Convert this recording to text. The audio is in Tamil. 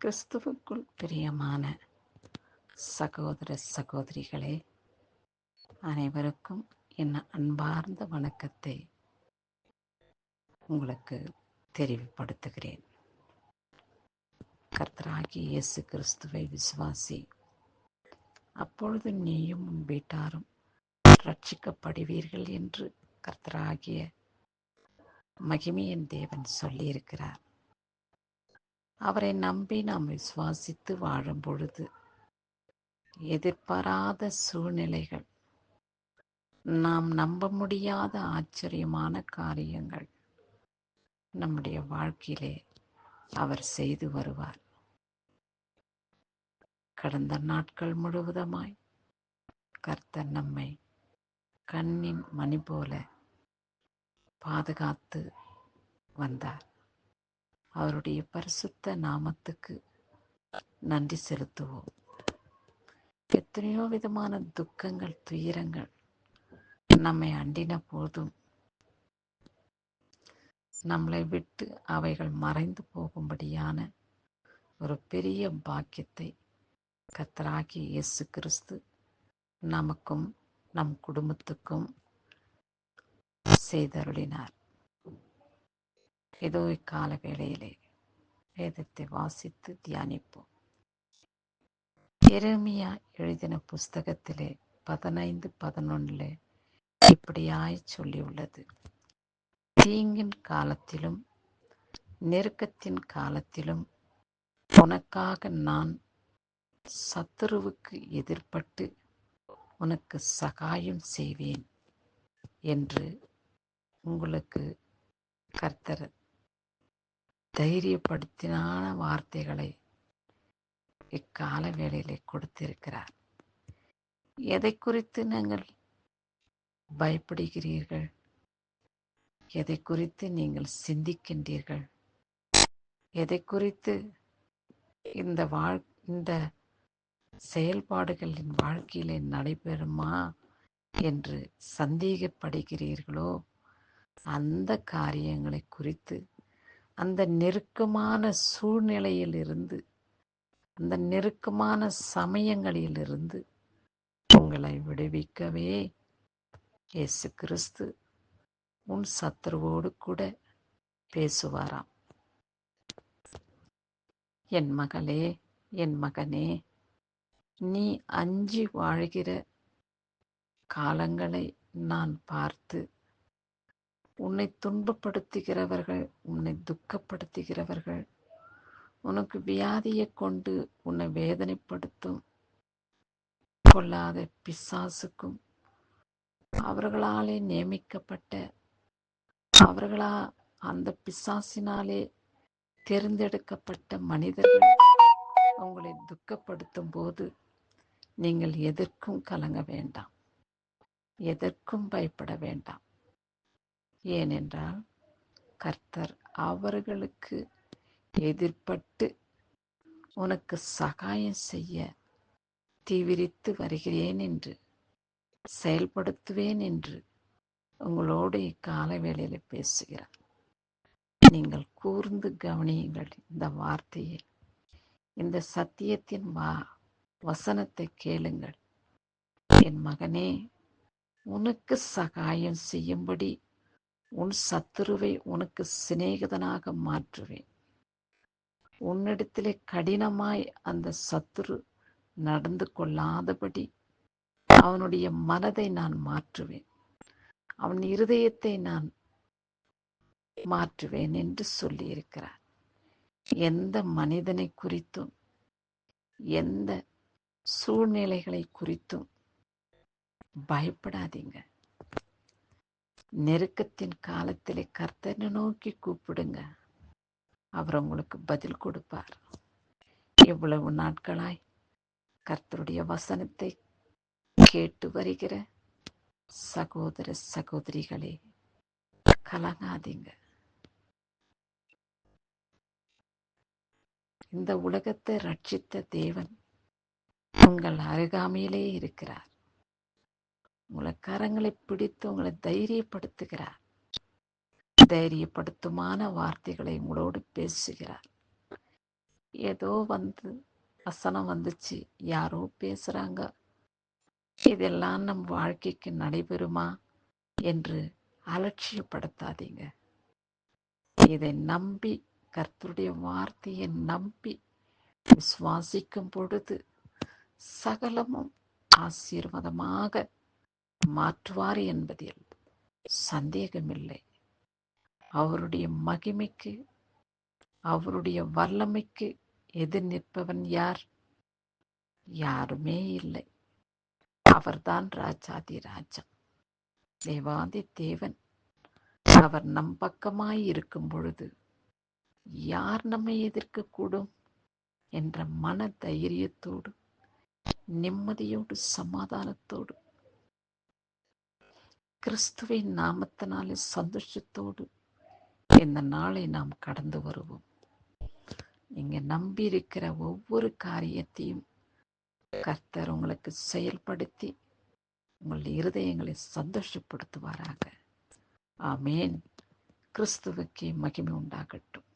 கிறிஸ்துவுக்குள் பிரியமான சகோதர சகோதரிகளே அனைவருக்கும் என் அன்பார்ந்த வணக்கத்தை உங்களுக்கு தெரிவுபடுத்துகிறேன் கர்த்தராகி இயேசு கிறிஸ்துவை விசுவாசி அப்பொழுது நீயும் உன் வீட்டாரும் ரட்சிக்கப்படுவீர்கள் என்று கர்த்தராகிய மகிமையின் தேவன் சொல்லியிருக்கிறார். அவரை நம்பி நாம் விசுவாசித்து வாழும் பொழுது எதிர்பாராத சூழ்நிலைகள் நாம் நம்ப முடியாத ஆச்சரியமான காரியங்கள் நம்முடைய வாழ்க்கையிலே அவர் செய்து வருவார். கடந்த நாட்கள் முழுவதுமாய் கர்த்தர் நம்மை கண்ணின் மணி போல பாதுகாத்து வந்தார். அவருடைய பரிசுத்த நாமத்துக்கு நன்றி செலுத்துவோம். எத்தனையோ விதமான துக்கங்கள் துயரங்கள் நம்மை அண்டின போதும். நம்மளை விட்டு அவைகள் மறைந்து போகும்படியான ஒரு பெரிய பாக்கியத்தை கத்தராகி இயேசு கிறிஸ்து நமக்கும் நம் குடும்பத்துக்கும் செய்தருளினார். ஏதோ இக்கால வேளையிலே வேதத்தை வாசித்து தியானிப்போம். எரேமியா எழுதின புஸ்தகத்திலே பதினைந்து பதினொன்றில் இப்படியாய் சொல்லியுள்ளது. தீங்கின் காலத்திலும் நெருக்கத்தின் காலத்திலும் உனக்காக நான் சத்துருவுக்கு எதிர்ப்பட்டு உனக்கு சகாயம் செய்வேன் என்று உங்களுக்கு கர்த்தர் தைரியப்படுத்தினான வார்த்தைகளை இக்கால வேளையிலே கொடுத்திருக்கிறார். எதை குறித்து நீங்கள் பயப்படுகிறீர்கள்? எதை குறித்து நீங்கள் சிந்திக்கின்றீர்கள்? எதை குறித்து இந்த வாழ் இந்த செயல்பாடுகளின் வாழ்க்கையிலே நடைபெறுமா என்று சந்தேகப்படுகிறீர்களோ? அந்த காரியங்களை குறித்து அந்த நெருக்கமான சூழ்நிலையிலிருந்து அந்த நெருக்கமான சமயங்களிலிருந்து உங்களை விடுவிக்கவே இயேசு கிறிஸ்து உன் சத்துருவோடு கூட பேசுவாராம். என் மகளே என் மகனே நீ அஞ்சி வாழ்கிற காலங்களை நான் பார்த்து உன்னை துன்பப்படுத்துகிறவர்கள் உன்னை துக்கப்படுத்துகிறவர்கள். உனக்கு வியாதியை கொண்டு உன்னை வேதனைப்படுத்தும். கொள்ளாத பிசாசுக்கும் அவர்களாலே நியமிக்கப்பட்ட அவர்களா அந்த பிசாசினாலே தேர்ந்தெடுக்கப்பட்ட மனிதர்கள் உங்களை துக்கப்படுத்தும் போது நீங்கள் எதற்கும் கலங்க வேண்டாம். எதற்கும் பயப்பட வேண்டாம். ஏனென்றால் கர்த்தர் அவர்களுக்கு எதிர்ப்பட்டு உனக்கு சகாயம் செய்ய தீவிரித்து வருகிறேன் என்று செயல்படுத்துவேன் என்று உங்களோடு இக்கால வேளையில் பேசுகிறார். நீங்கள் கூர்ந்து கவனியுங்கள் இந்த வார்த்தையை. இந்த சத்தியத்தின் வா வசனத்தை கேளுங்கள். என் மகனே உனக்கு சகாயம் செய்யும்படி உன் சத்துருவை உனக்கு சிநேகிதனாக மாற்றுவேன். உன்னிடத்திலே கடினமாய் அந்த சத்துரு நடந்து கொள்ளாதபடி அவனுடைய மனதை நான் மாற்றுவேன். அவன் இருதயத்தை நான் மாற்றுவேன் என்று சொல்லியிருக்கிறார். எந்த மனிதனை குறித்தும் எந்த சூழ்நிலைகளை குறித்தும் பயப்படாதீங்க. நெருக்கத்தின் காலத்திலே கர்த்தனை நோக்கி கூப்பிடுங்க. அவர் உங்களுக்கு பதில் கொடுப்பார். எவ்வளவு நாட்களாய் கர்த்தருடைய வசனத்தை கேட்டு வருகிற சகோதர சகோதரிகளே கலங்காதீங்க. இந்த உலகத்தை ரட்சித்த தேவன் உங்கள் அருகாமையிலே இருக்கிறார். உங்களை கரங்களை பிடித்து உங்களை தைரியப்படுத்துகிறார். தைரியப்படுத்துமான வார்த்தைகளை உங்களோடு பேசுகிறார். ஏதோ வந்து வசனம் வந்துச்சு யாரோ பேசுறாங்க. இதெல்லாம் நம் வாழ்க்கைக்கு நடைபெறுமா என்று அலட்சியப்படுத்தாதீங்க. இதை நம்பி கர்த்தருடைய வார்த்தையை நம்பி விசுவாசிக்கும் பொழுது சகலமும் ஆசீர்வாதமாக மாற்றுவார் என்பதில் சந்தேகமில்லை. அவருடைய மகிமைக்கு அவருடைய வல்லமைக்கு எதிர் நிற்பவன் யார்? யாருமே இல்லை. அவர்தான் ராஜாதி ராஜா தேவாதி தேவன். அவர் நம் பக்கமாய் இருக்கும் பொழுது யார் நம்மை எதிர்க்கக்கூடும் என்ற மன தைரியத்தோடு நிம்மதியோடு சமாதானத்தோடு கிறிஸ்துவின் நாமத்தினாலே சந்தோஷத்தோடு இந்த நாளை நாம் கடந்து வருவோம். நீங்கள் நம்பி இருக்கிற ஒவ்வொரு காரியத்தையும் கர்த்தர் உங்களுக்கு செயல்படுத்தி உங்கள் இருதயங்களை சந்தோஷப்படுத்துவாராக. ஆமேன். கிறிஸ்துவுக்கே மகிமை உண்டாகட்டும்.